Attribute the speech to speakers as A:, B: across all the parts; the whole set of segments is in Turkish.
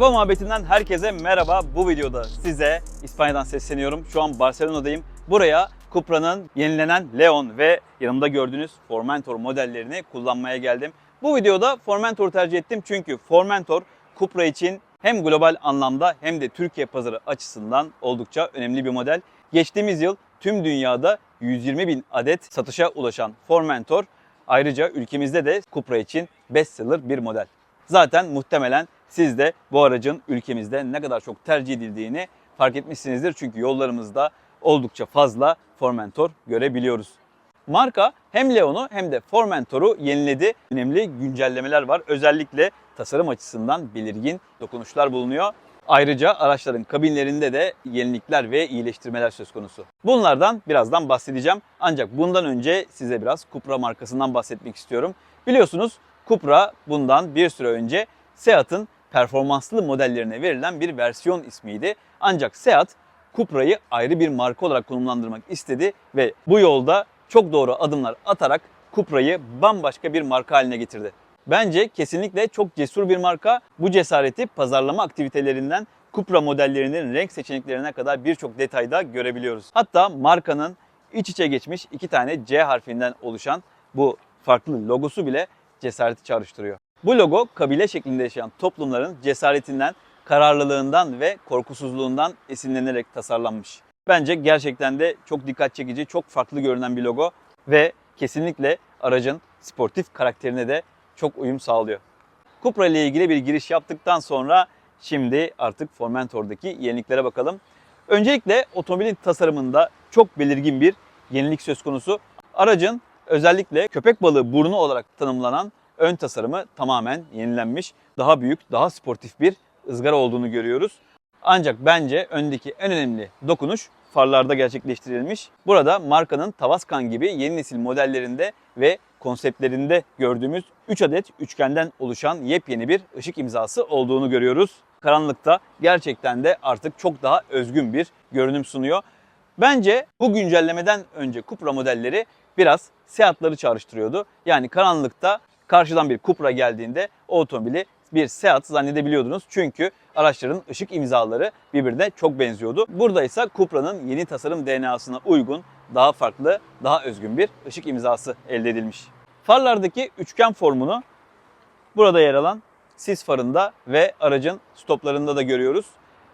A: Araba muhabbetinden herkese merhaba. Bu videoda size İspanya'dan sesleniyorum. Şu an Barcelona'dayım. Buraya Cupra'nın yenilenen Leon ve yanımda gördüğünüz Formentor modellerini kullanmaya geldim. Bu videoda Formentor tercih ettim çünkü Formentor Cupra için hem global anlamda hem de Türkiye pazarı açısından oldukça önemli bir model. Geçtiğimiz yıl tüm dünyada 120 bin adet satışa ulaşan Formentor ayrıca ülkemizde de Cupra için bestseller bir model. Zaten muhtemelen siz de bu aracın ülkemizde ne kadar çok tercih edildiğini fark etmişsinizdir. Çünkü yollarımızda oldukça fazla Formentor görebiliyoruz. Marka hem Leon'u hem de Formentor'u yeniledi. Önemli güncellemeler var. Özellikle tasarım açısından belirgin dokunuşlar bulunuyor. Ayrıca araçların kabinlerinde de yenilikler ve iyileştirmeler söz konusu. Bunlardan birazdan bahsedeceğim. Ancak bundan önce size biraz Cupra markasından bahsetmek istiyorum. Biliyorsunuz Cupra bundan bir süre önce Seat'ın performanslı modellerine verilen bir versiyon ismiydi. Ancak Seat Cupra'yı ayrı bir marka olarak konumlandırmak istedi ve bu yolda çok doğru adımlar atarak Cupra'yı bambaşka bir marka haline getirdi. Bence kesinlikle çok cesur bir marka. Bu cesareti pazarlama aktivitelerinden Cupra modellerinin renk seçeneklerine kadar birçok detayda görebiliyoruz. Hatta markanın iç içe geçmiş iki tane C harfinden oluşan bu farklı logosu bile cesareti çağrıştırıyor. Bu logo kabile şeklinde yaşayan toplumların cesaretinden, kararlılığından ve korkusuzluğundan esinlenerek tasarlanmış. Bence gerçekten de çok dikkat çekici, çok farklı görünen bir logo ve kesinlikle aracın sportif karakterine de çok uyum sağlıyor. Cupra ile ilgili bir giriş yaptıktan sonra şimdi artık Formentor'daki yeniliklere bakalım. Öncelikle otomobilin tasarımında çok belirgin bir yenilik söz konusu. Aracın özellikle köpek balığı burnu olarak tanımlanan ön tasarımı tamamen yenilenmiş. Daha büyük, daha sportif bir ızgara olduğunu görüyoruz. Ancak bence öndeki en önemli dokunuş farlarda gerçekleştirilmiş. Burada markanın Tavascan gibi yeni nesil modellerinde ve konseptlerinde gördüğümüz 3 adet üçgenden oluşan yepyeni bir ışık imzası olduğunu görüyoruz. Karanlıkta gerçekten de artık çok daha özgün bir görünüm sunuyor. Bence bu güncellemeden önce Cupra modelleri biraz Seat'ları çağrıştırıyordu. Yani karanlıkta karşıdan bir Cupra geldiğinde o otomobili bir Seat zannedebiliyordunuz. Çünkü araçların ışık imzaları birbirine çok benziyordu. Burada ise Cupra'nın yeni tasarım DNA'sına uygun, daha farklı, daha özgün bir ışık imzası elde edilmiş. Farlardaki üçgen formunu burada yer alan sis farında ve aracın stoplarında da görüyoruz.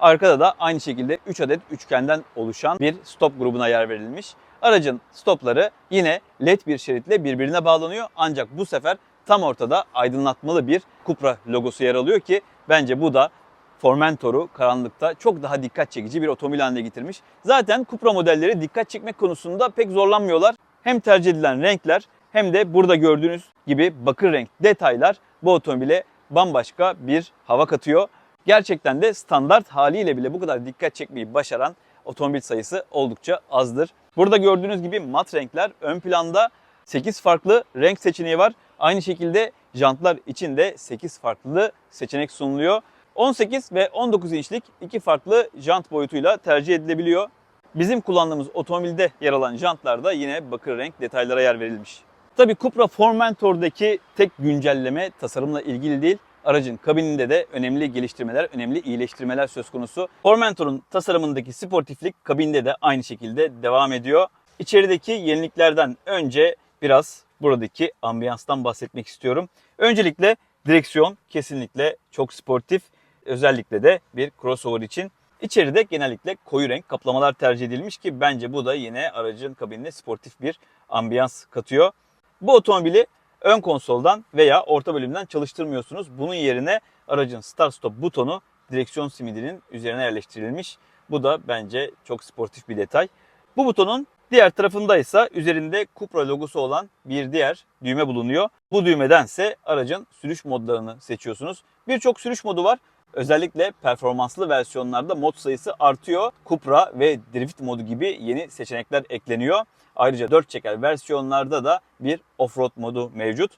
A: Arkada da aynı şekilde 3 adet üçgenden oluşan bir stop grubuna yer verilmiş. Aracın stopları yine led bir şeritle birbirine bağlanıyor ancak bu sefer tam ortada aydınlatmalı bir Cupra logosu yer alıyor ki bence bu da Formentor'u karanlıkta çok daha dikkat çekici bir otomobil haline getirmiş. Zaten Cupra modelleri dikkat çekmek konusunda pek zorlanmıyorlar. Hem tercih edilen renkler hem de burada gördüğünüz gibi bakır renk detaylar bu otomobile bambaşka bir hava katıyor. Gerçekten de standart haliyle bile bu kadar dikkat çekmeyi başaran otomobil sayısı oldukça azdır. Burada gördüğünüz gibi mat renkler ön planda 8 farklı renk seçeneği var. Aynı şekilde jantlar için de 8 farklı seçenek sunuluyor. 18 ve 19 inçlik iki farklı jant boyutuyla tercih edilebiliyor. Bizim kullandığımız otomobilde yer alan jantlarda yine bakır renk detaylara yer verilmiş. Tabii Cupra Formentor'daki tek güncelleme tasarımla ilgili değil. Aracın kabininde de önemli geliştirmeler, önemli iyileştirmeler söz konusu. Formentor'un tasarımındaki sportiflik kabinde de aynı şekilde devam ediyor. İçerideki yeniliklerden önce biraz buradaki ambiyanstan bahsetmek istiyorum. Öncelikle direksiyon kesinlikle çok sportif. Özellikle de bir crossover için. İçeride genellikle koyu renk kaplamalar tercih edilmiş ki bence bu da yine aracın kabinine sportif bir ambiyans katıyor. Bu otomobili ön konsoldan veya orta bölümden çalıştırmıyorsunuz. Bunun yerine aracın start stop butonu direksiyon simidinin üzerine yerleştirilmiş. Bu da bence çok sportif bir detay. Bu butonun diğer tarafında ise üzerinde Cupra logosu olan bir diğer düğme bulunuyor. Bu düğmedense aracın sürüş modlarını seçiyorsunuz. Birçok sürüş modu var. Özellikle performanslı versiyonlarda mod sayısı artıyor. Cupra ve Drift modu gibi yeni seçenekler ekleniyor. Ayrıca 4 çeker versiyonlarda da bir off-road modu mevcut.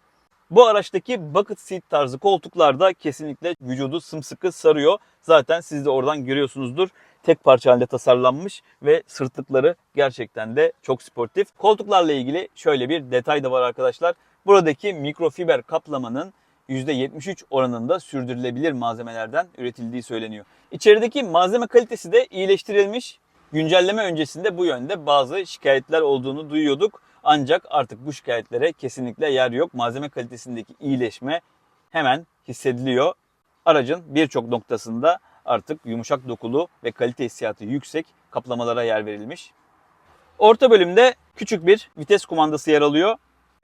A: Bu araçtaki bucket seat tarzı koltuklarda kesinlikle vücudu sımsıkı sarıyor. Zaten siz de oradan görüyorsunuzdur. Tek parça halinde tasarlanmış ve sırtlıkları gerçekten de çok sportif. Koltuklarla ilgili şöyle bir detay da var arkadaşlar. Buradaki mikrofiber kaplamanın %73 oranında sürdürülebilir malzemelerden üretildiği söyleniyor. İçerideki malzeme kalitesi de iyileştirilmiş. Güncelleme öncesinde bu yönde bazı şikayetler olduğunu duyuyorduk. Ancak artık bu şikayetlere kesinlikle yer yok. Malzeme kalitesindeki iyileşme hemen hissediliyor. Aracın birçok noktasında artık yumuşak dokulu ve kalite hissiyatı yüksek kaplamalara yer verilmiş. Orta bölümde küçük bir vites kumandası yer alıyor.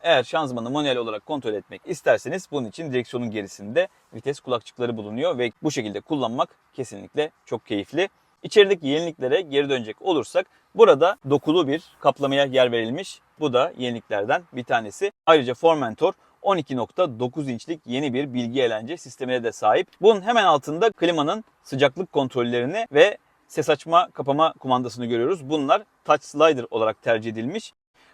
A: Eğer şanzımanı manuel olarak kontrol etmek isterseniz bunun için direksiyonun gerisinde vites kulakçıkları bulunuyor ve bu şekilde kullanmak kesinlikle çok keyifli. İçerideki yeniliklere geri dönecek olursak burada dokulu bir kaplamaya yer verilmiş. Bu da yeniliklerden bir tanesi. Ayrıca Formentor 12.9 inçlik yeni bir bilgi eğlence sistemine de sahip. Bunun hemen altında klimanın sıcaklık kontrollerini ve ses açma kapama kumandasını görüyoruz. Bunlar touch slider olarak tercih edilmiş.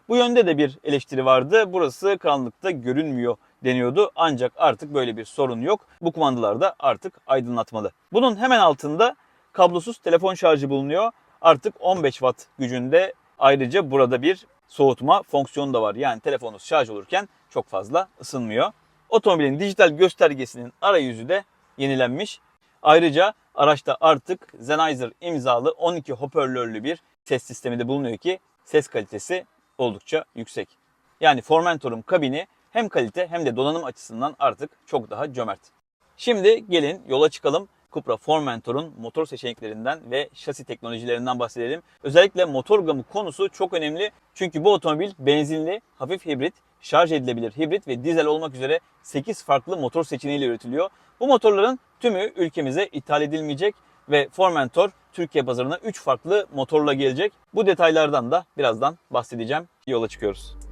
A: Bu yönde de bir eleştiri vardı. Burası karanlıkta görünmüyor deniyordu. Ancak artık böyle bir sorun yok. Bu kumandalar da artık aydınlatmalı. Bunun hemen altında kablosuz telefon şarjı bulunuyor. Artık 15 watt gücünde ayrıca burada bir soğutma fonksiyonu da var. Yani telefonunuz şarj olurken çok fazla ısınmıyor. Otomobilin dijital göstergesinin arayüzü de yenilenmiş. Ayrıca araçta artık Sennheiser imzalı 12 hoparlörlü bir ses sistemi de bulunuyor ki ses kalitesi oldukça yüksek. Yani Formentor'un kabini hem kalite hem de donanım açısından artık çok daha cömert. Şimdi gelin yola çıkalım. Cupra Formentor'un motor seçeneklerinden ve şasi teknolojilerinden bahsedelim. Özellikle motor gamı konusu çok önemli. Çünkü bu otomobil benzinli, hafif hibrit, şarj edilebilir hibrit ve dizel olmak üzere 8 farklı motor seçeneğiyle üretiliyor. Bu motorların tümü ülkemize ithal edilmeyecek ve Formentor Türkiye pazarına 3 farklı motorla gelecek. Bu detaylardan da birazdan bahsedeceğim. Yola çıkıyoruz.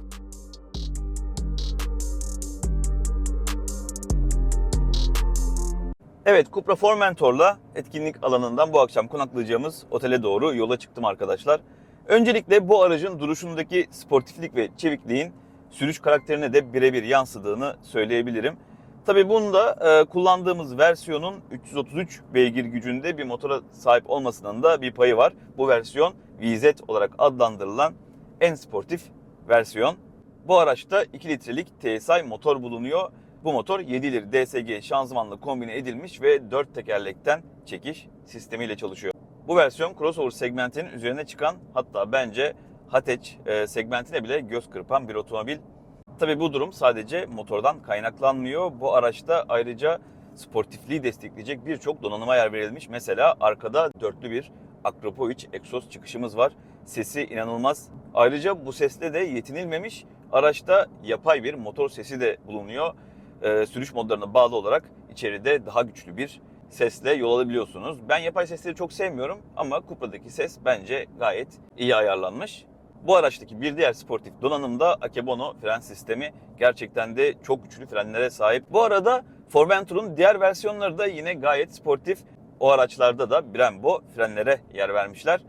A: Evet, Cupra Formentor'la etkinlik alanından bu akşam konaklayacağımız otele doğru yola çıktım arkadaşlar. Öncelikle bu aracın duruşundaki sportiflik ve çevikliğin sürüş karakterine de birebir yansıdığını söyleyebilirim. Tabi bunda e, kullandığımız versiyonun 333 beygir gücünde bir motora sahip olmasının da bir payı var. Bu versiyon VZ olarak adlandırılan en sportif versiyon. Bu araçta 2 litrelik TSI motor bulunuyor. Bu motor 7 ileri DSG şanzımanla kombine edilmiş ve 4 tekerlekten çekiş sistemiyle çalışıyor. Bu versiyon crossover segmentinin üzerine çıkan hatta bence Hatch e, segmentine bile göz kırpan bir otomobil. Tabi bu durum sadece motordan kaynaklanmıyor. Bu araçta ayrıca sportifliği destekleyecek birçok donanıma yer verilmiş. Mesela arkada dörtlü bir 3 egzoz çıkışımız var. Sesi inanılmaz. Ayrıca bu sesle de yetinilmemiş. Araçta yapay bir motor sesi de bulunuyor. Ee, sürüş modlarına bağlı olarak içeride daha güçlü bir sesle yol alabiliyorsunuz. Ben yapay sesleri çok sevmiyorum ama Cupra'daki ses bence gayet iyi ayarlanmış. Bu araçtaki bir diğer sportif donanım da Akebono fren sistemi. Gerçekten de çok güçlü frenlere sahip. Bu arada Formentor'un diğer versiyonları da yine gayet sportif. O araçlarda da Brembo frenlere yer vermişler.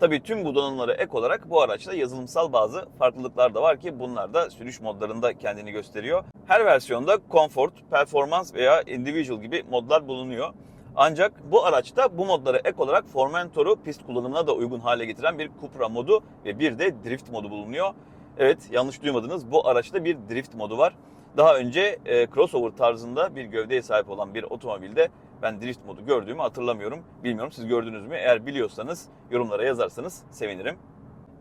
A: Tabii tüm bu donanımlara ek olarak bu araçta yazılımsal bazı farklılıklar da var ki bunlar da sürüş modlarında kendini gösteriyor. Her versiyonda Comfort, Performance veya Individual gibi modlar bulunuyor. Ancak bu araçta bu modlara ek olarak Formentor'u pist kullanımına da uygun hale getiren bir Cupra modu ve bir de Drift modu bulunuyor. Evet yanlış duymadınız bu araçta bir Drift modu var. Daha önce e, crossover tarzında bir gövdeye sahip olan bir otomobilde ben Drift modu gördüğümü hatırlamıyorum. Bilmiyorum siz gördünüz mü? Eğer biliyorsanız yorumlara yazarsanız sevinirim.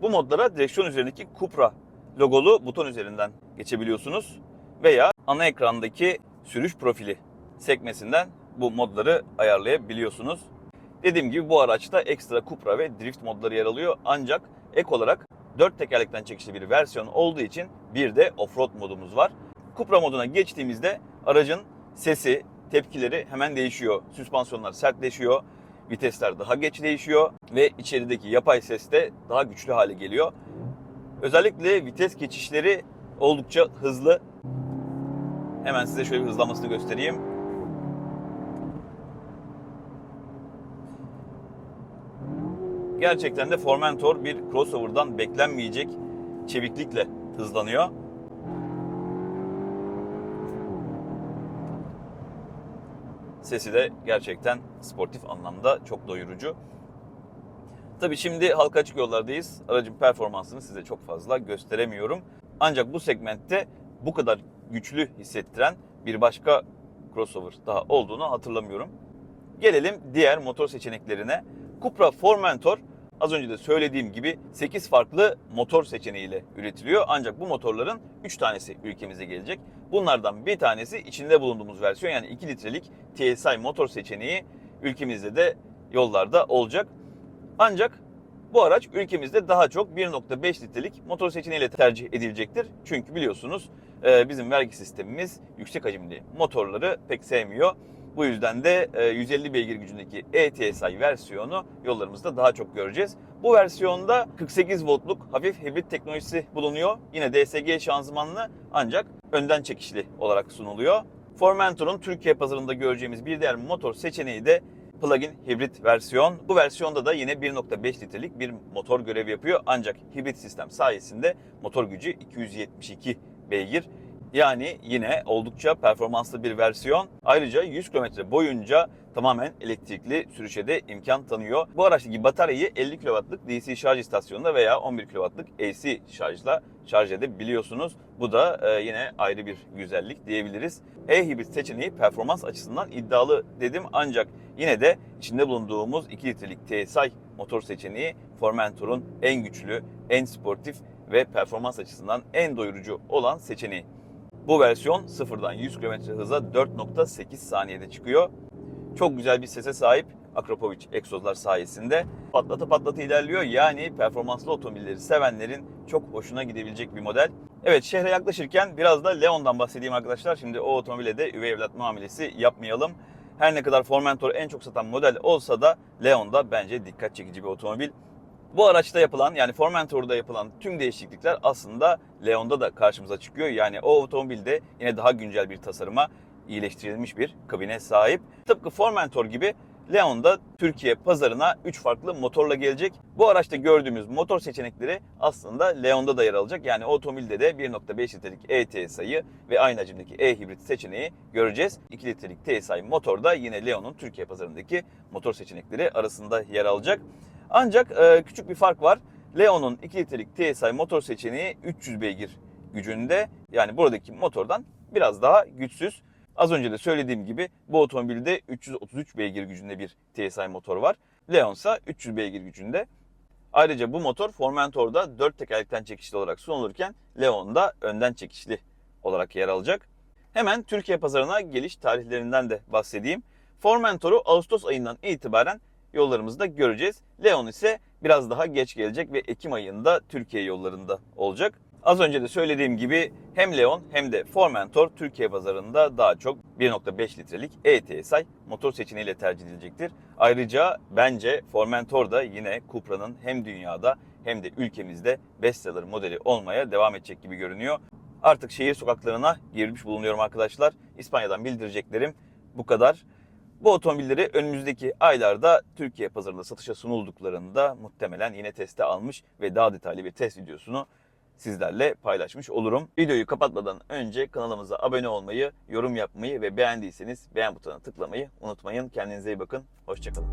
A: Bu modlara direksiyon üzerindeki Cupra logolu buton üzerinden geçebiliyorsunuz. Veya ana ekrandaki sürüş profili sekmesinden bu modları ayarlayabiliyorsunuz. Dediğim gibi bu araçta ekstra Cupra ve Drift modları yer alıyor. Ancak ek olarak 4 tekerlekten çekişli bir versiyon olduğu için bir de offroad modumuz var. Cupra moduna geçtiğimizde aracın sesi, tepkileri hemen değişiyor. Süspansiyonlar sertleşiyor, vitesler daha geç değişiyor ve içerideki yapay ses de daha güçlü hale geliyor. Özellikle vites geçişleri oldukça hızlı. Hemen size şöyle bir hızlanmasını göstereyim. Gerçekten de Formentor bir crossover'dan beklenmeyecek çeviklikle hızlanıyor. Sesi de gerçekten sportif anlamda çok doyurucu. Tabii şimdi halka açık yollardayız. Aracın performansını size çok fazla gösteremiyorum. Ancak bu segmentte bu kadar güçlü hissettiren bir başka crossover daha olduğunu hatırlamıyorum. Gelelim diğer motor seçeneklerine. Cupra Formentor az önce de söylediğim gibi 8 farklı motor seçeneğiyle üretiliyor. Ancak bu motorların 3 tanesi ülkemize gelecek. Bunlardan bir tanesi içinde bulunduğumuz versiyon yani 2 litrelik TSI motor seçeneği ülkemizde de yollarda olacak. Ancak bu araç ülkemizde daha çok 1.5 litrelik motor seçeneğiyle tercih edilecektir. Çünkü biliyorsunuz e, bizim vergi sistemimiz yüksek hacimli motorları pek sevmiyor. Bu yüzden de e, 150 beygir gücündeki E-TSI versiyonu yollarımızda daha çok göreceğiz. Bu versiyonda 48 voltluk hafif hibrit teknolojisi bulunuyor. Yine DSG şanzımanlı ancak önden çekişli olarak sunuluyor. Formentor'un Türkiye pazarında göreceğimiz bir diğer motor seçeneği de plug-in hibrit versiyon. Bu versiyonda da yine 1.5 litrelik bir motor görev yapıyor. Ancak hibrit sistem sayesinde motor gücü 272 beygir. Yani yine oldukça performanslı bir versiyon. Ayrıca 100 km boyunca tamamen elektrikli sürüşe de imkan tanıyor. Bu araçtaki bataryayı 50 kW'lık DC şarj istasyonunda veya 11 kW'lık AC şarjla şarj edebiliyorsunuz. Bu da e, yine ayrı bir güzellik diyebiliriz. E-hibrit seçeneği performans açısından iddialı dedim ancak yine de içinde bulunduğumuz 2 litrelik TSI motor seçeneği Formentor'un en güçlü, en sportif ve performans açısından en doyurucu olan seçeneği. Bu versiyon sıfırdan 100 km hıza 4.8 saniyede çıkıyor. Çok güzel bir sese sahip Akrapovic egzozlar sayesinde patlatı patlatı ilerliyor. Yani performanslı otomobilleri sevenlerin çok hoşuna gidebilecek bir model. Evet şehre yaklaşırken biraz da Leon'dan bahsedeyim arkadaşlar. Şimdi o otomobile de üvey evlat muamelesi yapmayalım. Her ne kadar Formentor en çok satan model olsa da Leon da bence dikkat çekici bir otomobil. Bu araçta yapılan yani Formentor'da yapılan tüm değişiklikler aslında Leon'da da karşımıza çıkıyor. Yani o otomobilde yine daha güncel bir tasarıma iyileştirilmiş bir kabine sahip. Tıpkı Formentor gibi Leon'da Türkiye pazarına 3 farklı motorla gelecek. Bu araçta gördüğümüz motor seçenekleri aslında Leon'da da yer alacak. Yani otomobilde de 1.5 litrelik E-TSI'yi ve aynı hacimdeki E-hibrit seçeneği göreceğiz. 2 litrelik TSI motor da yine Leon'un Türkiye pazarındaki motor seçenekleri arasında yer alacak. Ancak e, küçük bir fark var. Leon'un 2 litrelik TSI motor seçeneği 300 beygir gücünde. Yani buradaki motordan biraz daha güçsüz. Az önce de söylediğim gibi bu otomobilde 333 beygir gücünde bir TSI motor var. Leon ise 300 beygir gücünde. Ayrıca bu motor Formentor'da 4 tekerlekten çekişli olarak sunulurken Leon'da önden çekişli olarak yer alacak. Hemen Türkiye pazarına geliş tarihlerinden de bahsedeyim. Formentor'u Ağustos ayından itibaren yollarımızda göreceğiz. Leon ise biraz daha geç gelecek ve Ekim ayında Türkiye yollarında olacak. Az önce de söylediğim gibi hem Leon hem de Formentor Türkiye pazarında daha çok 1.5 litrelik E-TSI motor seçeneğiyle tercih edilecektir. Ayrıca bence Formentor da yine Cupra'nın hem dünyada hem de ülkemizde bestseller modeli olmaya devam edecek gibi görünüyor. Artık şehir sokaklarına girmiş bulunuyorum arkadaşlar. İspanya'dan bildireceklerim bu kadar. Bu otomobilleri önümüzdeki aylarda Türkiye pazarında satışa sunulduklarında muhtemelen yine teste almış ve daha detaylı bir test videosunu sizlerle paylaşmış olurum. Videoyu kapatmadan önce kanalımıza abone olmayı, yorum yapmayı ve beğendiyseniz beğen butonuna tıklamayı unutmayın. Kendinize iyi bakın. Hoşçakalın.